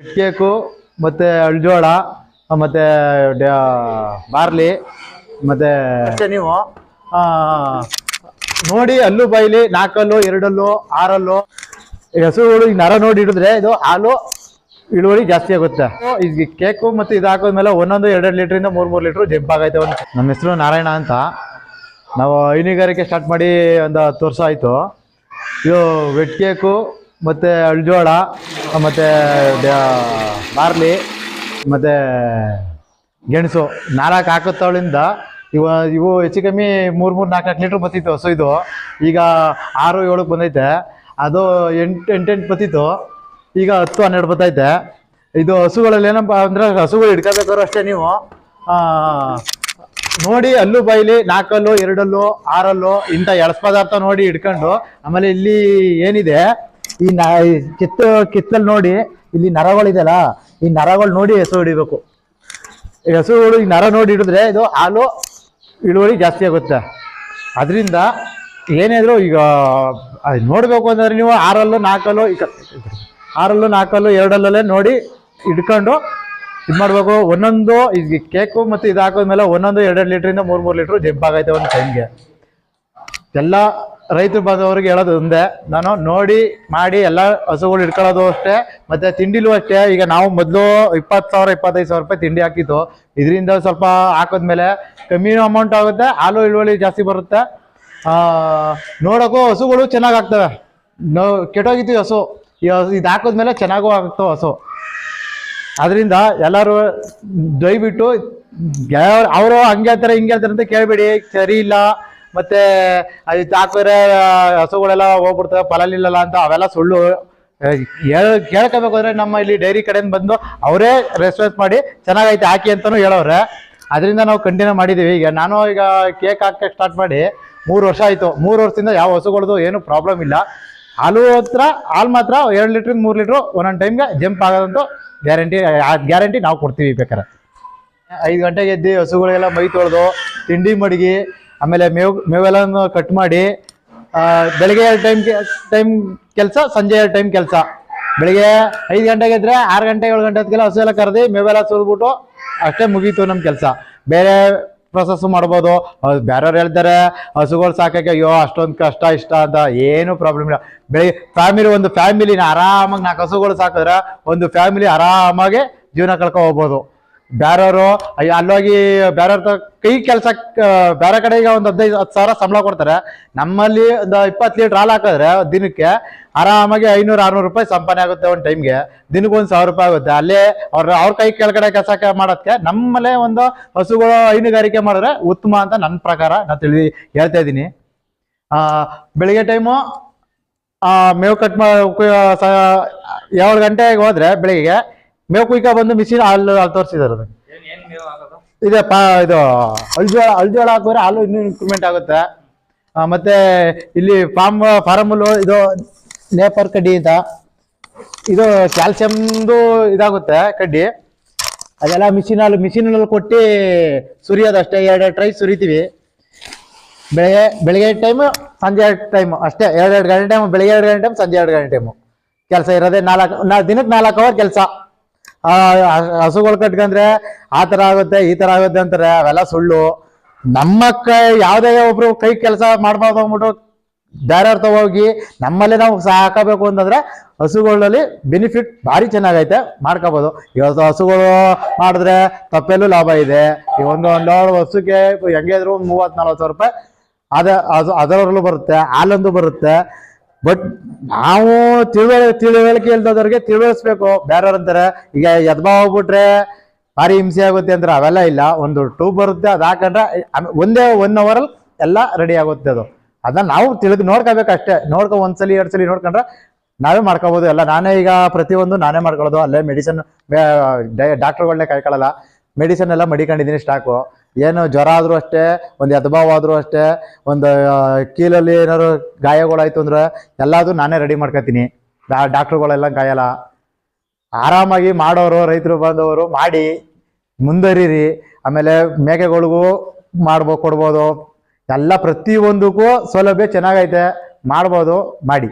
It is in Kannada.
ಕೇಕು ಮತ್ತೆ ಅಳ್ಜೋಳ ಮತ್ತೆ ಬಾರ್ಲಿ ಮತ್ತೆ ನೀವು? ನೋಡಿ ಅಲ್ಲು ಬಾಯ್ಲಿ ನಾಲ್ಕಲ್ಲು ಎರಡಲ್ಲು ಆರಲ್ಲು. ಹೆಸರುಗಳು ಹಸುಗಳು ನರ ನೋಡಿ ಹಿಡಿದ್ರೆ ಇದು ಹಾಲು ಇಳುವರಿ ಜಾಸ್ತಿ ಆಗುತ್ತೆ. ಈ ಕೇಕು ಮತ್ತೆ ಇದು ಹಾಕೋದ್ಮೇಲೆ ಒಂದೊಂದು ಎರಡೆರಡು ಲೀಟ್ರಿಂದ ಮೂರ್ ಮೂರು ಲೀಟರ್ ಜಂಪ್ ಆಗೈತೆ ಒಂದು. ನಮ್ಮ ಹೆಸರು ನಾರಾಯಣ ಅಂತ. ನಾವು ಹೈನುಗಾರಿಕೆ ಸ್ಟಾರ್ಟ್ ಮಾಡಿ ಒಂದು ಹತ್ತು ವರ್ಷ ಆಯಿತು. ಇದು ವೆಟ್ ಕೇಕು ಮತ್ತು ಅಳ್ಜೋಳ, ಮತ್ತು ಬಾರ್ಲಿ, ಮತ್ತು ಗೆಣಸು. ನಾಲ್ಕು ಹಾಕತ್ತವಳಿಂದ ಇವ, ಇವು ಹೆಚ್ಚು ಕಮ್ಮಿ ಮೂರು ಮೂರು, ನಾಲ್ಕು ನಾಲ್ಕು ಲೀಟ್ರ್ ಬತ್ತಿತ್ತು ಹಸು ಇದು. ಈಗ ಆರು, ಏಳಕ್ಕೆ ಬಂದೈತೆ. ಅದು ಎಂಟು, ಎಂಟೆಂಟು ಬತ್ತಿತ್ತು. ಈಗ ಹತ್ತು, ಹನ್ನೆರಡು ಬತ್ತೈತೆ. ಇದು ಹಸುಗಳಲ್ಲಿ ಏನಪ್ಪ ಅಂದರೆ ಹಸುಗಳು ಹಿಡ್ಕೋಬೇಕಾದ್ರು ಅಷ್ಟೇ ನೀವು. ನೋಡಿ ಅಲ್ಲು ಬಾಯಿಲಿ, ನಾಲ್ಕಲ್ಲು, ಎರಡಲ್ಲು, ಆರಲ್ಲು ಇಂಥ ಎಳಸ್ ಪದಾರ್ಥ ನೋಡಿ ಹಿಡ್ಕೊಂಡು. ಆಮೇಲೆ ಇಲ್ಲಿ ಏನಿದೆ? ಈ ಈ ಕಿತ್ತು ಕಿತ್ತಲ್ಲಿ ನೋಡಿ ಇಲ್ಲಿ ನರಗಳಿದೆಯಲ್ಲ ಈ ನರಗಳು ನೋಡಿ ಹೆಸರು ಹಿಡಿಬೇಕು. ಈ ಹೆಸರುಗಳು ಈ ನರ ನೋಡಿ ಹಿಡಿದ್ರೆ ಇದು ಹಾಲು ಇಳುವರಿ ಜಾಸ್ತಿ ಆಗುತ್ತೆ. ಅದರಿಂದ ಏನಿದ್ರು ಈಗ ನೋಡಬೇಕು ಅಂದರೆ ನೀವು ಆರಲ್ಲು ನಾಲ್ಕಲ್ಲು, ಈಗ ಆರಲ್ಲು ನಾಲ್ಕಲ್ಲು ಎರಡಲ್ಲೇ ನೋಡಿ ಹಿಡ್ಕೊಂಡು ಇದು ಮಾಡಬೇಕು. ಒಂದೊಂದು ಈಗ ಕೇಕು ಮತ್ತು ಇದು ಹಾಕೋದ್ಮೇಲೆ ಒಂದೊಂದು ಎರಡೆರಡು ಲೀಟ್ರಿಂದ ಮೂರು ಮೂರು ಲೀಟ್ರ್ ಜಂಪ್ ಆಗೈತೆ ಒಂದು ಟೈಮ್ಗೆ. ಎಲ್ಲ ರೈತರು ಬಂದವರಿಗೆ ಹೇಳೋದು ಒಂದೇ. ನಾನು ನೋಡಿ, ಮಾಡಿ, ಎಲ್ಲ ಹಸುಗಳು ಇಟ್ಕೊಳ್ಳೋದು ಅಷ್ಟೇ, ಮತ್ತೆ ತಿಂಡಿಲೂ ಅಷ್ಟೇ. ಈಗ ನಾವು ಮೊದಲು ಇಪ್ಪತ್ತು ಸಾವಿರ, ಇಪ್ಪತ್ತೈದು ಸಾವಿರ ರೂಪಾಯಿ ತಿಂಡಿ ಹಾಕಿತ್ತು ಇದರಿಂದ ಸ್ವಲ್ಪ ಹಾಕಿದ್ಮೇಲೆ ಕಮ್ಮಿ ಅಮೌಂಟ್ ಆಗುತ್ತೆ, ಹಾಲು ಇಳುವಳಿ ಜಾಸ್ತಿ ಬರುತ್ತೆ. ನೋಡೋಕ್ಕೂ ಹಸುಗಳು ಚೆನ್ನಾಗಿ ಆಗ್ತವೆ. ನೋ, ಕೆಟ್ಟೋಗಿತ್ತು ಹಸು- ಇದು ಹಾಕಿದ್ಮೇಲೆ ಚೆನ್ನಾಗೂ ಆಗುತ್ತೆ ಹಸು. ಅದರಿಂದ ಎಲ್ಲರೂ ದಯವಿಟ್ಟು ಅವರು ಹಂಗೆ ಹೇಳ್ತಾರೆ, ಹಿಂಗೆ ಹೇಳ್ತಾರೆ ಅಂತ ಕೇಳಬೇಡಿ. ಸರಿ ಇಲ್ಲ. ಮತ್ತೆ ಅದು ಹಾಕಿದ್ರೆ ಹಸುಗಳೆಲ್ಲ ಹೋಗ್ಬಿಡ್ತವೆ ಫಲಲಿಲ್ಲಲ್ಲ ಅಂತ ಅವೆಲ್ಲ ಸುಳ್ಳು. ಹೇಳ್ ನಮ್ಮ ಇಲ್ಲಿ ಡೈರಿ ಕಡೆಯಿಂದ ಬಂದು ಅವರೇ ರೆಸ್ಪಾನ್ಸ್ ಮಾಡಿ, ಚೆನ್ನಾಗೈತೆ, ಹಾಕಿ ಅಂತಲೂ ಹೇಳೋರೆ ಅದರಿಂದ ನಾವು ಕಂಟಿನ್ಯೂ ಮಾಡಿದ್ದೀವಿ ಈಗ ನಾನು ಈಗ ಕೇಕ್ ಹಾಕಕ್ಕೆ ಸ್ಟಾರ್ಟ್ ಮಾಡಿ, ಮೂರು ವರ್ಷ ಆಯಿತು. ಮೂರು ವರ್ಷದಿಂದ ಯಾವ ಹಸುಗಳದು ಏನು ಪ್ರಾಬ್ಲಮ್ ಇಲ್ಲ. ಹಾಲು ಹತ್ರ, ಹಾಲು ಮಾತ್ರ ಎರಡು ಲೀಟ್ರಿಂದ ಮೂರು ಲೀಟ್ರು ಒಂದೊಂದು ಟೈಮ್ಗೆ ಜಂಪ್ ಆಗೋದಂತೂ ಗ್ಯಾರಂಟಿ ಗ್ಯಾರಂಟಿ ನಾವು ಕೊಡ್ತೀವಿ ಬೇಕಾರೆ ಐದು ಗಂಟೆಗೆ ಎದ್ದು ಹಸುಗಳಿಗೆಲ್ಲ ಮೈ ತೊಳೆದು, ತಿಂಡಿ ಮಡಗಿ ಆಮೇಲೆ ಮೇವು ಮೇವೆಲ್ಲ ಕಟ್ ಮಾಡಿ ಬೆಳಿಗ್ಗೆ ಎರಡು ಟೈಮ್ ಟೈಮ್ ಕೆಲಸ, ಸಂಜೆ ಎರಡು ಟೈಮ್ ಕೆಲಸ. ಬೆಳಿಗ್ಗೆ ಐದು ಗಂಟೆಗೆ ಇದ್ರೆ ಆರು ಗಂಟೆ, ಏಳು ಗಂಟೆ ಹೊತ್ತಿಗೆಲ್ಲ ಹಸು ಎಲ್ಲ ಕರೆದು ಮೇವೆಲ್ಲ ಸುರಿದ್ಬಿಟ್ಟು ಅಷ್ಟೇ ಮುಗೀತು ನಮ್ಮ ಕೆಲಸ. ಬೇರೆ ಪ್ರೊಸೆಸ್ ಮಾಡ್ಬೋದು. ಬೇರೆಯವ್ರು ಹೇಳ್ತಾರೆ, ಹಸುಗಳು ಸಾಕಕ್ಕೆ ಅಯ್ಯೋ, ಅಷ್ಟೊಂದು ಕಷ್ಟ, ಇಷ್ಟ ಅಂತ ಏನು ಪ್ರಾಬ್ಲಮ್ ಇಲ್ಲ. ಬೆಳಿಗ್ಗೆ ಫ್ಯಾಮಿಲಿ ಒಂದು ಫ್ಯಾಮಿಲಿನ ಆರಾಮಾಗಿ ನಾಲ್ಕು ಹಸುಗಳು ಸಾಕಿದ್ರೆ ಒಂದು ಫ್ಯಾಮಿಲಿ ಆರಾಮಾಗಿ ಜೀವನ ಕಳ್ಕೊ ಹೋಗ್ಬೋದು. ಬೇರೆಯವರು ಅಲ್ಲೋಗಿ ಬೇರೆಯವ್ರ ಕೈ ಕೆಲಸ ಬೇರೆ ಕಡೆ ಈಗ ಒಂದು ಹದಿನೈದು, ಹತ್ತು ಸಾವಿರ ಸಂಬಳ ಕೊಡ್ತಾರೆ. ನಮ್ಮಲ್ಲಿ ಒಂದು ಇಪ್ಪತ್ತು ಲೀಟ್ರ್ ಹಾಲು ಹಾಕಿದ್ರೆ ದಿನಕ್ಕೆ ಆರಾಮಾಗಿ ಐನೂರು, ಆರ್ನೂರು ರೂಪಾಯಿ ಸಂಪಾದನೆ ಆಗುತ್ತೆ ಒಂದು ಟೈಮ್ಗೆ ದಿನಕ್ಕೆ ಒಂದು ಸಾವಿರ ರೂಪಾಯಿ ಆಗುತ್ತೆ. ಅಲ್ಲೇ ಅವ್ರ ಅವ್ರ ಕೈ ಕೆಳಗಡೆ ಕೆಲಸ ಮಾಡೋದಕ್ಕೆ ನಮ್ಮಲ್ಲೇ ಒಂದು ಹಸುಗಳು ಹೈನುಗಾರಿಕೆ ಮಾಡಿದ್ರೆ ಉತ್ತಮ ಅಂತ ನನ್ನ ಪ್ರಕಾರ ನಾನು ತಿಳಿ, ಹೇಳ್ತಾ ಇದ್ದೀನಿ. ಬೆಳಿಗ್ಗೆ ಟೈಮು ಮೇವು ಕಟ್ ಮಾಡಿ ಏಳು ಗಂಟೆಗೆ ಹೋದರೆ ಬೆಳಿಗ್ಗೆ ಮೇವು ಕುಯ್ಕ ಬಂದು ಮಿಷಿನ್ ಹಾಲು ಹಾಲು ತೋರಿಸಿದಾರೆ ಅದು ಏನ್ ಏನ್ ಮೇವ್ ಹಾಕೋದು? ಇದೆ ಪಾ ಇದು ಅಳ್ಜೋಳ ಅಳ್ಜೋಳ ಹಾಕಿದ್ರೆ ಹಾಲು ಇನ್ನೂ ಇಂಪ್ರೂವ್ಮೆಂಟ್ ಆಗುತ್ತೆ. ಆ, ಮತ್ತೆ ಇಲ್ಲಿ ಫಾರ್ಮ್ ಫಾರಮಲ್ಲು ಇದು ನೇಪರ್ ಕಡ್ಡಿ ಅಂತ. ಇದು ಕ್ಯಾಲ್ಸಿಯಮ್ದು ಇದಾಗುತ್ತೆ ಕಡ್ಡಿ. ಅದೆಲ್ಲ ಮಿಷಿನ್ ಹಾಲು ಮಿಷಿನಲ್ಲಿ ಕೊಟ್ಟು ಸುರಿಯೋದು ಅಷ್ಟೇ. ಎರಡೆರಡು ಟ್ರೈ ಸುರಿತೀವಿ. ಬೆಳಗ್ಗೆ ಬೆಳಗ್ಗೆ ಟೈಮು ಸಂಜೆ ಎರಡು ಟೈಮು ಅಷ್ಟೇ. ಎರಡೆರಡು ಗಂಟೆ ಟೈಮು ಬೆಳಗ್ಗೆ ಎರಡು ಗಂಟೆ ಟೈಮ್ ಸಂಜೆ ಎರಡು ಗಂಟೆ ಟೈಮು ಕೆಲಸ ಇರೋದೇ ನಾಲ್ಕು ನಾಲ್ಕು ದಿನಕ್ಕೆ ನಾಲ್ಕು ಅವರ್ ಕೆಲಸ. ಹಸುಗಳು ಕಟ್ಕೊಂಡ್ರೆ ಆ ತರ ಆಗುತ್ತೆ, ಈ ತರ ಆಗುತ್ತೆ ಅಂತಾರೆ. ಅವೆಲ್ಲ ಸುಳ್ಳು. ನಮ್ಮ ಕೈ, ಯಾವುದೇ ಒಬ್ರು ಕೈ ಕೆಲಸ ಮಾಡ್ಬಾರ್ದು ಅಂದ್ಬಿಟ್ಟು ಬೇರೆಯವ್ರ ತಗೋಗಿ ನಮ್ಮಲ್ಲಿ ನಾವು ಸಾಕಬೇಕು ಅಂತಂದ್ರೆ ಹಸುಗಳಲ್ಲಿ ಬೆನಿಫಿಟ್ ಭಾರಿ ಚೆನ್ನಾಗೈತೆ, ಮಾಡ್ಕೋಬೋದು. ಇವತ್ತು ಹಸುಗಳು ಮಾಡಿದ್ರೆ ತಪ್ಪೆಲ್ಲೂ ಲಾಭ ಇದೆ. ಈ ಒಂದು ಒಂದು ಹಸುಗೆ ಹೆಂಗೆ ಇದ್ರು ಒಂದು ಮೂವತ್ತು ನಲ್ವತ್ತು ಸಾವಿರ ರೂಪಾಯಿ ಅದ ಅದು ಅದರಲ್ಲೂ ಬರುತ್ತೆ, ಹಾಲಂದು ಬರುತ್ತೆ. ಬಟ್ ನಾವು ತಿಳುವಳ, ತಿಳುವಳಿಕೆ ಇಲ್ದವ್ರಿಗೆ ತಿಳುವಳಿಸ್ಬೇಕು. ಬೇರೆಯವ್ರು ಅಂತಾರೆ, ಈಗ ಎದ್ಬಾ ಹೋಗ್ಬಿಟ್ರೆ ಭಾರಿ ಹಿಂಸೆ ಆಗುತ್ತೆ ಅಂದ್ರೆ ಅವೆಲ್ಲ ಇಲ್ಲ. ಒಂದು ಟ್ಯೂಬ್ ಬರುತ್ತೆ, ಅದು ಹಾಕೊಂಡ್ರೆ ಒಂದೇ ಒನ್ ಅವರಲ್ಲಿ ಎಲ್ಲ ರೆಡಿ ಆಗುತ್ತೆ ಅದು. ಅದನ್ನ ನಾವು ತಿಳಿದು ನೋಡ್ಕೋಬೇಕು ಅಷ್ಟೇ ನೋಡ್ಕೊ, ಒಂದ್ಸಲಿ ಎರಡು ಸಲ ನೋಡ್ಕೊಂಡ್ರೆ ನಾವೇ ಮಾಡ್ಕೋಬೋದು. ಎಲ್ಲ ನಾನೇ ಈಗ ಪ್ರತಿಯೊಂದು ನಾನೇ ಮಾಡ್ಕೊಳ್ಳೋದು. ಅಲ್ಲೇ ಮೆಡಿಸಿನ್ ಡಾಕ್ಟರ್ಗಳನ್ನೇ ಕಾಯ್ಕೊಳ್ಳಲ್ಲ ಮೆಡಿಸನ್ ಎಲ್ಲ ಮಡಿಕೊಂಡಿದ್ದೀನಿ ಸ್ಟಾಕು ಏನು ಜ್ವರ ಆದರೂ ಅಷ್ಟೇ, ಒಂದು ಎದ್ಬಾವ್ ಆದರೂ ಅಷ್ಟೇ, ಒಂದು ಕೀಲಲ್ಲಿ ಏನಾದ್ರು ಗಾಯಗಳಾಯ್ತು ಅಂದ್ರೆ ಎಲ್ಲದೂ ನಾನೇ ರೆಡಿ ಮಾಡ್ಕೊತೀನಿ. ಡಾಕ್ಟ್ರುಗಳೆಲ್ಲ ಕಾಯಲ್ಲ ಆರಾಮಾಗಿ ಮಾಡೋರು, ರೈತರು ಬಂದವರು ಮಾಡಿ ಮುಂದರಿರಿ ಆಮೇಲೆ ಮೇಕೆಗಳಿಗೂ ಮಾಡ್ಬೋ, ಕೊಡ್ಬೋದು. ಎಲ್ಲ ಪ್ರತಿಯೊಂದಕ್ಕೂ ಸೌಲಭ್ಯ ಚೆನ್ನಾಗೈತೆ. ಮಾಡ್ಬೋದು, ಮಾಡಿ.